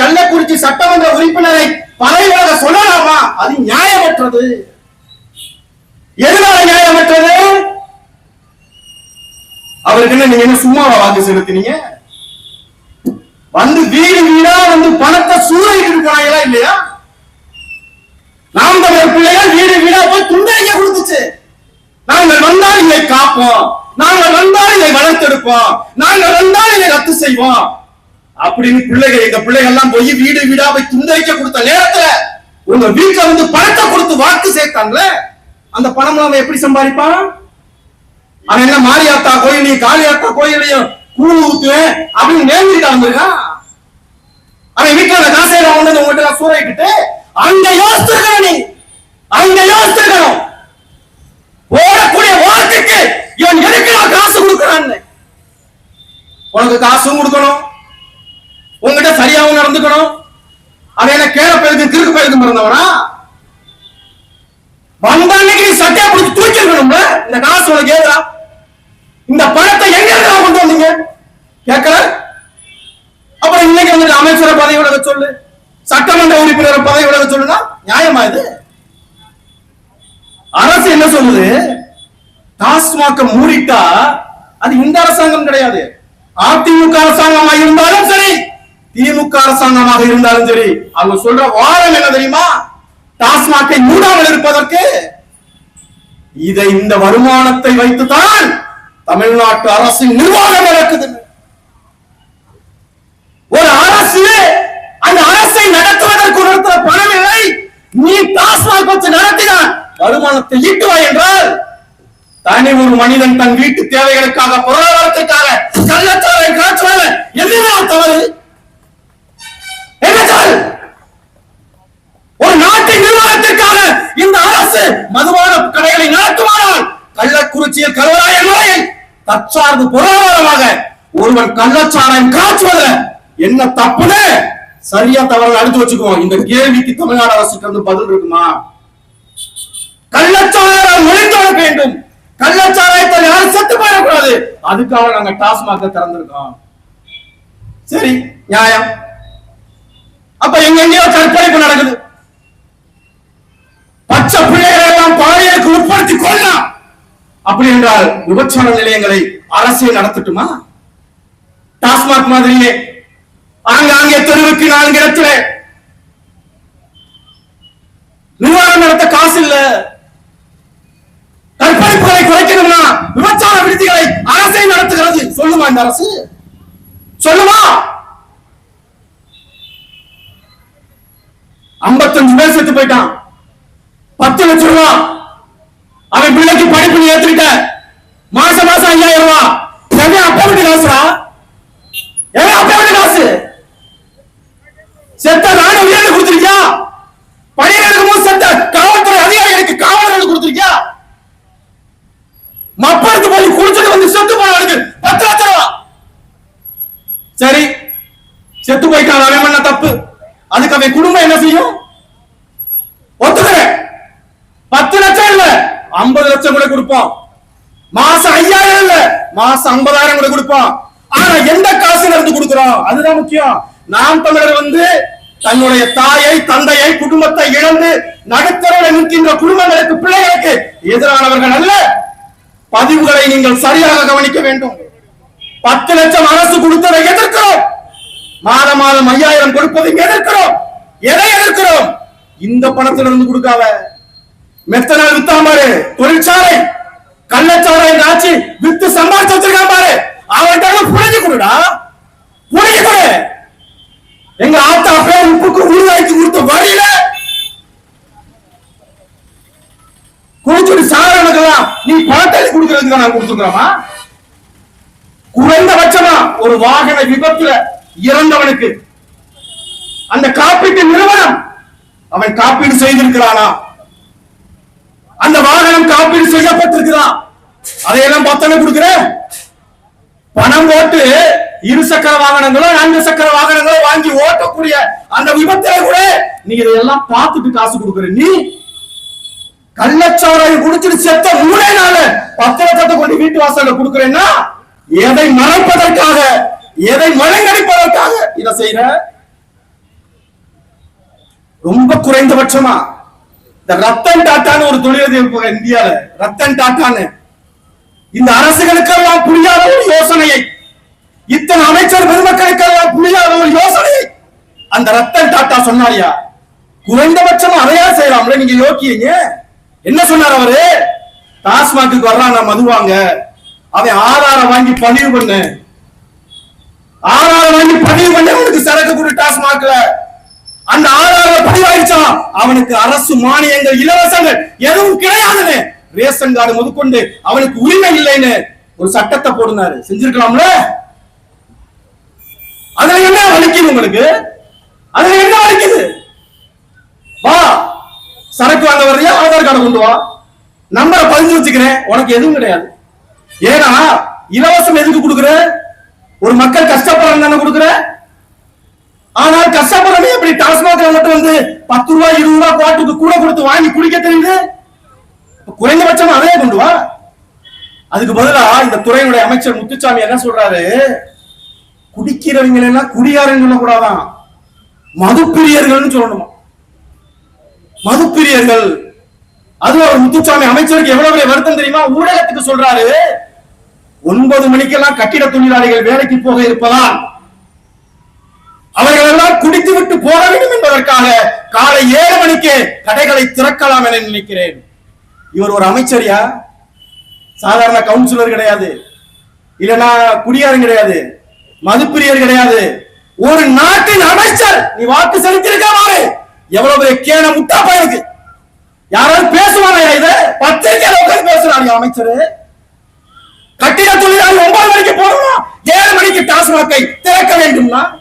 கள்ளக்குறிச்சி சட்டமன்ற உறுப்பினரை பதவியாக சொல்லலாமா அது நியாயமற்றது. எதனால நியாயமற்றது? அவருக்கு என்ன நீங்க என்ன சும்மாவா வாக்கு செலுத்தினீங்க? வந்து வீடு வீடா வந்து பணத்தை சூறையிட்டு போனாங்களா இல்லையா? நாம் தமிழர் பிள்ளைகள் வீடு வீடா போய் துண்டறிக்க கொடுத்துச்சு. நாங்கள் வந்தால் இதை காப்போம். நாங்கள் வந்தால் இதை வளர்த்தெடுப்போம். நாங்கள் வந்தால் இதை ரத்து செய்வோம். அப்படின்னு பிள்ளைகள் எங்க பிள்ளைகள் எல்லாம் போய் வீடு வீடா போய் துண்டறிக்க கொடுத்த நேரத்துல உங்க வீட்டுல வந்து பணத்தை கொடுத்து வாக்கு சேர்த்தாங்கல்ல அந்த பணம் அவன் எப்படி சம்பாதிப்பான்? அவன் என்ன மாரியாத்தா கோயிலையும் காளியாத்தா கோயிலையும் கூழ் ஊத்துவேன் அப்படின்னு நேர்ந்துட்டு வந்திருக்கான் அவன் வீட்டுல காசை நான் வந்து உங்ககிட்ட சூறையிட்டு அங்க யோசிச்சிருக்கணும் நீ. அங்க யோசிச்சிருக்கணும். ஓடக்கூடிய வாக்குக்கு இவன் எதுக்கு நான் காசு கொடுக்கறான்னு? உனக்கு காசும் கொடுக்கணும். உங்ககிட்ட சரியாவும் நடந்துக்கணும். அவன் என்ன கேர பயிருக்கு கிறுக்கு பயிருக்கு பிறந்தவனா வந்த அன்னைக்கு நீ சட்டையா பிடிச்சி தூக்கிருக்கணும்ல இந்த காசு உனக்கு ஏதா இந்த பணத்தை எங்க இருந்து நான் கொண்டு வந்தீங்க? கேட்கல அப்புறம் இன்னைக்கு வந்துட்டு அமைச்சரை பதவி விலக சொல்லு. சட்டமன்ற உறுப்பினர் பதவி விலக சொல்லுனா நியாயமா இது? அரசு என்ன சொல்லுது? டாஸ்மாக மூடிட்டா அது இந்த அரசாங்கம் கிடையாது. அதிமுக அரசாங்கம் இருந்தாலும் சரி திமுக அரசாங்கமாக இருந்தாலும் சரி அவங்க சொல்ற வாரம் என்ன தெரியுமா? டாஸ்மாகை மூடாமல் இருப்பதற்கு இதை இந்த வருமானத்தை வைத்துதான் தமிழ்நாட்டு அரசின் நிர்வாகம் நடக்குது. ஒரு அரசு அந்த அரசை நடத்துவதற்கு நடத்துற பணம் இல்லை. நீ டாஸ்மாக் வச்சு நடத்தினான் வருமானத்தை ஈட்டுவாய் என்றால் தனி ஒரு மனிதன் தன் வீட்டு தேவைகளுக்காக பொருளாதாரத்திற்காக கள்ளச்சாலை காற்றுவாங்க எதுவுமே தவறு என்ன சார் ஒரு நாட்டின் நிர்வாகத்திற்காக இந்த அரசு மதுபான கடைகளை நடத்துவானால் கள்ளக்குறிச்சியில் கருவராய முறையில் தற்சார்பு பொருளாதாரமாக ஒருவன் கள்ளச்சாராயம் காய்ச்சுவதுல என்ன தப்புன்னு சரியா தவறு அடுத்து வச்சுக்குவோம். இந்த கேள்விக்கு தமிழ்நாடு அரசுக்கு வந்து பதில் இருக்குமா? கள்ளச்சாராயம் ஒழித்து வேண்டும். கள்ளச்சாராயத்தில் யாரும் செத்து போயிடக்கூடாது. அதுக்காக நாங்க டாஸ்மாக திறந்திருக்கோம். சரி நியாயம். அப்ப எங்க எங்கேயோ கற்பழிப்பு நடக்குது. பச்சை பிள்ளைகளை எல்லாம் பாலியலுக்கு உட்படுத்தி கொள்ளலாம் அப்படி என்றால் விபச்சார நிலையங்களை அரசே நடத்தட்டுமா? டாஸ்மாக் மாதிரியே ஆங்காங்கே தெருவுக்கு நான்கு இடத்துல. நிர்வாகம் நடத்த காசு இல்ல. கற்பழிப்புகளை குறைக்கணும்னா விபச்சார விடுதிகளை அரசே நடத்துகிறது. சொல்லுமா இந்த அரசு? சொல்லுமா? ஐம்பத்தஞ்சு பேர் செத்து போயிட்டான். பத்து லட்சம் ரூபாய் படிப்பு நீ ஏத்துக்கிட்ட மாசம் மாசம் ஐயாயிரம் ரூபா. எவன் அப்பா வீட்டு காசுடா? எவ்வளவு அப்பா வீட்டு காசு? செத்த நாடு உயிரிழந்து கொடுத்துருக்கியா? பணியில் இருக்கும்போது செத்த காவல்துறை அதிகாரிகளுக்கு காவலர்களுக்கு கொடுத்துருக்கியா? மப்பருக்கு போய் குடிச்சிட்டு வந்து செத்து போனவனுக்கு பத்து லட்சம் ரூபா. சரி செத்து போயிட்டான். அவன் பண்ண தப்பு? அதுக்கு அவன் குடும்பம் என்ன செய்யும் ஒத்துக்கிறேன் பத்து லட்சம் இல்ல ஐம்பது லட்சம் கூட கொடுப்போம். மாசம் ஐயாயிரம் இல்ல மாசம் ஐம்பதாயிரம் கூட கொடுப்போம். ஆனா எந்த காசுல இருந்து கொடுக்கிறோம்? அதுதான் முக்கியம். நாம் தமிழர் வந்து தன்னுடைய தாயை தந்தையை குடும்பத்தை இழந்து நடுத்தரவில் நிற்கின்ற குடும்பங்களுக்கு பிள்ளைகளுக்கு எதிரானவர்கள் அல்ல. பதிவுகளை நீங்கள் சரியாக கவனிக்க வேண்டும். பத்து லட்சம் அரசு கொடுத்ததை எதிர்க்கிறோம். மாதம் மாதம் ஐயாயிரம் கொடுப்பதை எதிர்க்கிறோம். எதை எதிர்க்கிறோம்? இந்த பணத்திலிருந்து கொடுக்காத. மெத்த நாள் வித்தாமாறு தொழிற்சாலை. கள்ளச்சாலை காய்ச்சி வித்து சம்பாதிச்சு வச்சிருக்கான் பாரு. அவன்கிட்ட புரிஞ்சு கொடுடா. புரிஞ்சு கொடு. எங்க ஆத்தா பேர் உப்புக்கு உருவாக்கி கொடுத்த வழியில குடிச்சுட்டு சாதாரணக்கலாம் நீ பணத்தை கொடுக்கறதுக்கு நான் கொடுத்துக்கிறோமா குறைந்தபட்சமா ஒரு வாகன விபத்துல இறந்தவனுக்கு அந்த காப்பீட்டு நிறுவனம் அவன் காப்பீடு செய்திருக்கிறானா? அந்த வாகனம் காப்பீடு செய்யப்பட்டிருக்கிறான் அதையெல்லாம் பத்தனை கொடுக்குற? பணம் போட்டு இரு சக்கர வாகனங்களோ நான்கு சக்கர வாகனங்களோ வாங்கி ஓட்டக்கூடிய அந்த விபத்துல கூட நீ இதையெல்லாம் பார்த்துட்டு காசு கொடுக்குற. நீ கள்ளச்சாராயம் குடிச்சிட்டு செத்த மூணே நாள் பத்து கொண்டு வீட்டு வாசல்ல கொடுக்குறேன்னா எதை மறைப்பதற்காக எதை மழைங்கடிப்பதற்காக இதை செய்யற ரொம்ப குறைந்தபட்சமா. இந்த ரத்தன் டாட்டான்னு ஒரு தொழிலதிபர் இந்தியால ரத்தன் டாட்டான்னு இந்த அரசுகளுக்கெல்லாம் புரியாத ஒரு யோசனையை இத்தனை அமைச்சர் பெருமக்களுக்கெல்லாம் புரியாத ஒரு யோசனையை. அந்த ரத்தன் டாட்டா சொன்னாரியா குறைந்தபட்சம் அதையா செய்யலாம்ல நீங்க யோக்கியங்க என்ன சொன்னார் அவரு? டாஸ்மாக்கு வர்றான் நான் மதுவாங்க அவன் ஆதாரம் வாங்கி பதிவு பண்ணு. ஆதாரம் வாங்கி பதிவு பண்ண அவனுக்கு சரக்கு கொடு டாஸ்மாக்ல. அந்த ஆதாரம் பதிவாயிடுச்சான் அவனுக்கு அரசு மானியங்கள் இலவசங்கள் எதுவும் கிடையாதுன்னு. ரேஷன் கார்டு முதற்கொண்டு அவனுக்கு உரிமை இல்லைன்னு ஒரு சட்டத்தை போடுனாரு. செஞ்சிருக்கலாம்ல? அதுல என்ன வலிக்குது உங்களுக்கு? அதுல என்ன வலிக்குது? வா. சரக்கு வாங்க வர்றியா? ஆதார் கார்டு கொண்டு வா. நம்பரை பதிஞ்சு வச்சுக்கிறேன். உனக்கு எதுவும் கிடையாது. ஏன்னா இலவசம் எதுக்கு கொடுக்குற? ஒரு மக்கள் கஷ்டப்படுறாங்க தானே கொடுக்குற? ஆனால் கஷ்டப்படுறவங்க எப்படி டாஸ்மாக்ல மட்டும் வந்து பத்து ரூபாய் இருபது ரூபாய் பாட்டுக்கு கூட கொடுத்து வாங்கி குடிக்க தெரியுது? குறைந்தபட்சம் அதையே கொண்டு வா. அதுக்கு பதிலா இந்த துறையினுடைய அமைச்சர் முத்துச்சாமி என்ன சொல்றாரு? குடிக்கிறவங்க எல்லாம் குடியாரன்னு சொல்லக்கூடாதான். மதுப்பிரியர்கள்னு சொல்லணுமா? மதுப்பிரியர்கள். அது ஒரு முத்துச்சாமி அமைச்சருக்கு எவ்வளவு பெரிய வருத்தம் தெரியுமா? ஊடகத்துக்கு சொல்றாரு ஒன்பது மணிக்கெல்லாம் கட்டிட தொழிலாளிகள் வேலைக்கு போக இருப்பதால் அவர்கள் எல்லாம் குடித்து விட்டு போக வேண்டும் என்பதற்காக காலை ஏழு மணிக்கு கடைகளை திறக்கலாம் என நினைக்கிறேன். இவர் ஒரு அமைச்சரியா? சாதாரண கவுன்சிலர் கிடையாது. இல்லனா குடியாரம் கிடையாது. மதுப்பிரியர் கிடையாது. ஒரு நாட்டின் அமைச்சர் நீ வாக்கு செலுத்திருக்க பாரு. எவ்வளவு பெரிய கேன முட்டா பயனுக்கு யாராவது பேசுவானா இது? பத்திரிகையில உட்கார்ந்து பேசுறாங்க அமைச்சர். கட்டிட தொழிலாளி ஒன்பது மணிக்கு போடணும். ஏழு மணிக்கு டாஸ்மாகை திறக்க வேண்டும்னா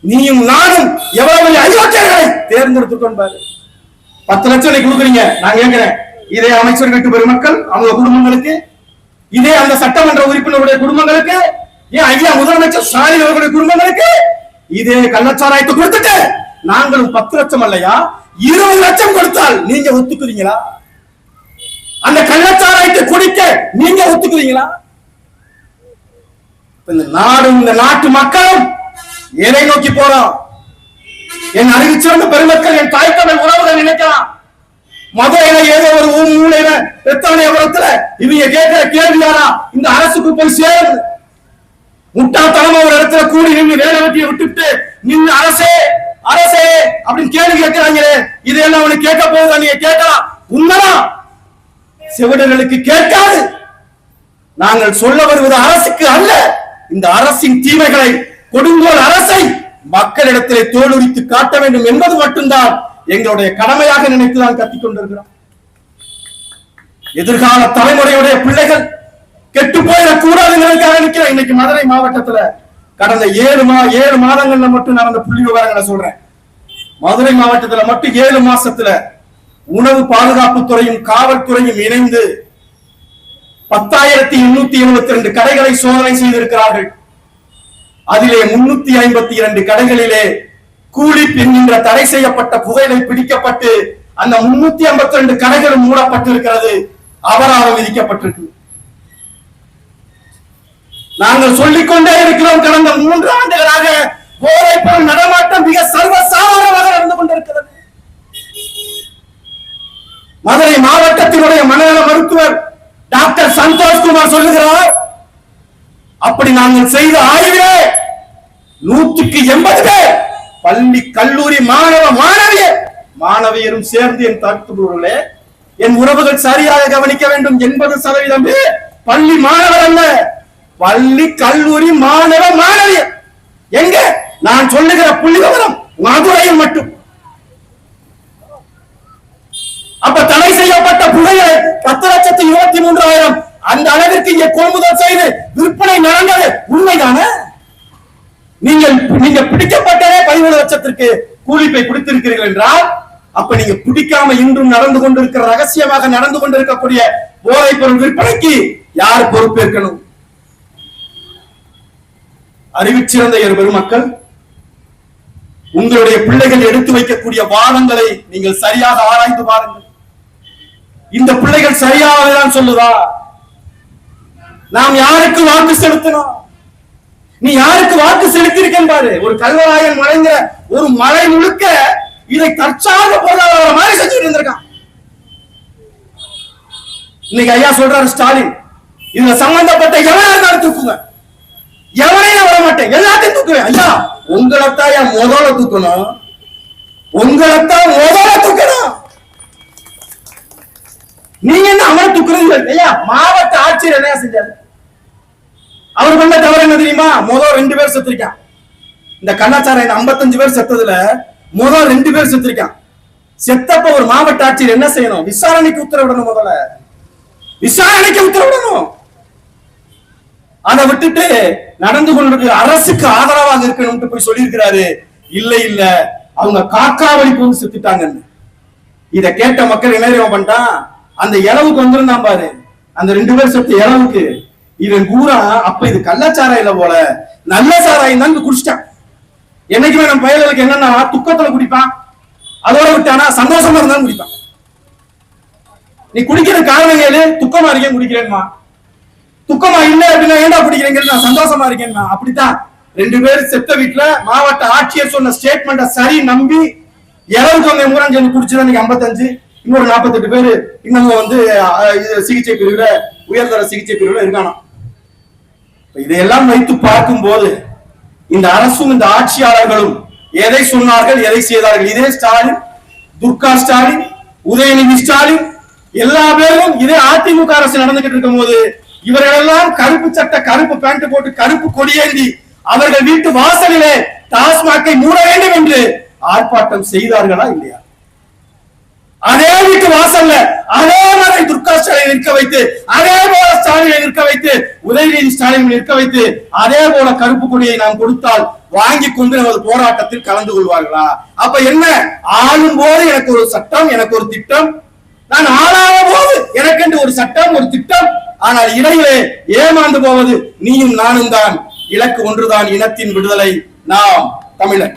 நீயும் நானும் எவ்வளவு அயோக்கியர்களை தேர்ந்தெடுத்துக் பாரு. பத்து லட்சம் நீ கொடுக்குறீங்க. நான் கேட்கிறேன். இதே அமைச்சர்களுக்கு பெருமக்கள் அவங்க குடும்பங்களுக்கு இதே அந்த சட்டமன்ற உறுப்பினருடைய குடும்பங்களுக்கு ஏன் ஐயா முதலமைச்சர் ஸ்டாலின் அவர்களுடைய குடும்பங்களுக்கு இதே கள்ளச்சாராயத்தை கொடுத்துட்டு நாங்களும் பத்து லட்சம் அல்லையா? இருபது லட்சம் கொடுத்தால் நீங்க ஒத்துக்குறீங்களா? அந்த கள்ளச்சாராயத்தை குடிக்க நீங்க ஒத்துக்குறீங்களா? இந்த நாடும் இந்த நாட்டு மக்களும் எதை நோக்கி போறோம்? என் அறிவிச்சிருந்த பெருமக்கள் என் தாய் உறவுகள் நினைக்கலாம். மதுரையில ஏதோ ஒரு ஊர் மூலையில பெத்தானியபுரத்துல இவங்க கேட்கிற கேள்வியானா இந்த அரசுக்கு போய் சேருது. முட்டாள்தனமா ஒரு இடத்துல கூடி நின்று வேலை வெட்டியை விட்டுட்டு நின்று அரசே அரசே அப்படின்னு கேள்வி கேட்கிறாங்களே இதையெல்லாம் அவனுக்கு கேட்க போகுதா? நீங்க கேட்கலாம். உண்மைதான். செவிடர்களுக்கு கேட்காது. நாங்கள் சொல்ல வருவது அரசுக்கு அல்ல. இந்த அரசின் தீமைகளை கொடுங்கோல் அரசை மக்களிடத்திலே தோலுரித்து காட்ட வேண்டும் என்பது மட்டும்தான். எங்களுடைய கடமையாக நினைத்துதான் கத்திக் கொண்டிருக்கிறோம். எதிர்கால தலைமுறையுடைய பிள்ளைகள் கெட்டு போயிடக் கூடாதுங்கிறதுக்காக இன்னைக்கு மதுரை மாவட்டத்துல கடந்த ஏழு மா ஏழு மாதங்கள்ல மட்டும் நடந்த புள்ளி விவரங்களை சொல்றேன். மதுரை மாவட்டத்துல மட்டும் ஏழு மாசத்துல உணவு பாதுகாப்பு துறையும் காவல்துறையும் இணைந்து பத்தாயிரத்தி எண்ணூத்தி எழுபத்தி ரெண்டு கடைகளை சோதனை செய்திருக்கிறார்கள். அதிலே முன்னூத்தி ஐம்பத்தி இரண்டு கடைகளிலே கூலி என்கின்ற தடை செய்யப்பட்ட புகையிலை பிடிக்கப்பட்டு அந்த முன்னூத்தி ஐம்பத்தி ரெண்டு கடைகளும் மூடப்பட்டிருக்கிறது. அபராதம் விதிக்கப்பட்டிருக்கு. நாங்கள் சொல்லிக்கொண்டே இருக்கிறோம் கடந்த மூன்று ஆண்டுகளாக போதைப் பொருள் நடமாட்டம் மிக சர்வசாதாரணமாக நடந்து கொண்டிருக்கிறது. மதுரை மாவட்டத்தினுடைய மனநல மருத்துவர் டாக்டர் சந்தோஷ்குமார் சொல்லுகிறார் அப்படி நாங்கள் செய்த ஆய்விலே நூற்றுக்கு எண்பது பேர் பள்ளி கல்லூரி மாணவ மாணவிய! மாணவியரும் சேர்ந்து என் தாக்குபவர்களே என் உறவுகள் சரியாக கவனிக்க வேண்டும் எண்பது சதவீதம் பள்ளி மாணவர் அல்ல. பள்ளி கல்லூரி மாணவ மாணவியர் எங்க? நான் சொல்லுகிற புள்ளி விவரம் மதுரையில் மட்டும். அப்ப தடை செய்யப்பட்ட புகையை பத்து லட்சத்து இருபத்தி மூன்றாயிரம். அந்த அளவிற்கு இங்கே கொள்முதல் செய்து விற்பனை நடந்தது. உண்மைதானே? நீங்கள் நீங்க பிடிக்கப்பட்டதே பதிமூணு லட்சத்திற்கு கூலிப்பை கொடுத்திருக்கிறீர்கள் என்றால் அப்ப நீங்க பிடிக்காம இன்றும் நடந்து கொண்டிருக்கிற ரகசியமாக நடந்து கொண்டிருக்கக்கூடிய போதைப் பொருள் விற்பனைக்கு யார் பொறுப்பேற்கணும்? அறிவிச்சிறந்த பெருமக்கள் உங்களுடைய பிள்ளைகள் எடுத்து வைக்கக்கூடிய வாதங்களை நீங்கள் சரியாக ஆராய்ந்து பாருங்கள். இந்த பிள்ளைகள் சரியானதான் சொல்லுதா? நாம் யாருக்கு வாக்கு செலுத்தணும்? நீ யாருக்கு வாக்கு செலுத்தியிருக்கேன் ஒரு கல்வராயன் மலைங்கிற ஒரு மலை முழுக்க இதை தற்சார்பு பொருளாதார மாதிரி செஞ்சுட்டு இருந்திருக்கான். இன்னைக்கு ஐயா சொல்றாரு ஸ்டாலின் இதுல சம்பந்தப்பட்ட எவனா இருந்தாலும் தூக்குங்க. எவனையும் வர மாட்டேன். எல்லாத்தையும் தூக்குவேன். ஐயா உங்களைத்தான் என் முதல்ல தூக்கணும். உங்களைத்தான் முதல்ல தூக்கணும். நீங்க என்ன அவனை தூக்குறது ஐயா மாவட்ட ஆட்சியர் என்ன செஞ்சாரு? அவர் பண்ண தவறு என்ன தெரியுமா? முதல் ரெண்டு பேர் செத்துருக்கான். இந்த கண்ணாச்சாரம் இந்த 55 பேர் செத்ததுல முதல் ரெண்டு பேர் செத்துருக்கான். செத்தப்ப ஒரு மாவட்ட ஆட்சியர் என்ன செய்யணும்? விசாரணைக்கு உத்தரவிடணும் முதல்ல. விசாரணைக்கு உத்தரவிடணும். அதை விட்டுட்டு நடந்து கொண்டிருக்கிற அரசுக்கு ஆதரவாக இருக்கணும்னு போய் சொல்லியிருக்கிறாரு. இல்ல இல்ல. அவங்க காக்காவளிப்பு வந்து செத்துட்டாங்கன்னு. இத கேட்ட மக்கள் என்ன பண்ணிட்டான்? அந்த இளவுக்கு வந்துருந்தான் பாரு. அந்த ரெண்டு பேர் செத்து இளவுக்கு இவன் பூரா அப்ப இது கள்ளச்சாராயம் இல்ல போல. நல்ல சாராயம் தான் குடிச்சிட்டான். என்னைக்குமே நம்ம பயலுக்கு என்னன்னா துக்கத்துல குடிப்பான். அதோட விட்டானா சந்தோஷமா இருந்தாலும் குடிப்பான். நீ குடிக்கிற காரணம் கேளு துக்கமா இருக்கேன் குடிக்கிறேன்மா. துக்கமா இல்ல அப்படின்னா ஏன்டா குடிக்கிறேங்க நான் சந்தோஷமா இருக்கேன்னா அப்படித்தான். ரெண்டு பேரும் செத்த வீட்டுல மாவட்ட ஆட்சியர் சொன்ன ஸ்டேட்மெண்ட சரி நம்பி இரவு வந்த மூணாம் சேர்ந்து குடிச்சுதான் இன்னைக்கு ஐம்பத்தஞ்சு இன்னொரு நாற்பத்தெட்டு பேரு இன்னும் வந்து இது சிகிச்சை பிரிவுல உயர்தர சிகிச்சை பிரிவுல இருக்கானா இதையெல்லாம் வைத்து பார்க்கும் போது இந்த அரசும் இந்த ஆட்சியாளர்களும் எதை சொன்னார்கள் எதை செய்தார்கள்? இதே ஸ்டாலின் துர்கா ஸ்டாலின் உதயநிதி ஸ்டாலின் எல்லா பேரும் இதே அதிமுக அரசு நடந்துகிட்டு இருக்கும் போது இவர்களெல்லாம் கருப்பு சட்டை கருப்பு பேண்ட் போட்டு கருப்பு கொடியேந்தி அவர்கள் வீட்டு வாசலிலே டாஸ்மாக்கை மூட வேண்டும் என்று ஆர்ப்பாட்டம் செய்தார்களா இல்லையா? அதே வீட்டு வாசல்ல அதே மாதிரி துர்கா ஸ்டாலின் நிற்க வைத்து அதே போல ஸ்டாலினை நிற்க வைத்து உதயநிதி ஸ்டாலின் நிற்க வைத்து அதே போல கருப்பு கொடியை நாம் கொடுத்தால் வாங்கி கொண்டு நமது போராட்டத்தில் கலந்து கொள்வார்களா? அப்ப என்ன? ஆளும் போது எனக்கு ஒரு சட்டம் எனக்கு ஒரு திட்டம். நான் ஆளாத போது எனக்கென்று ஒரு சட்டம் ஒரு திட்டம். ஆனால் இடையிலே ஏமாந்து போவது நீயும் நானும் தான் இலக்கு ஒன்றுதான் இனத்தின் விடுதலை. நாம் தமிழன்.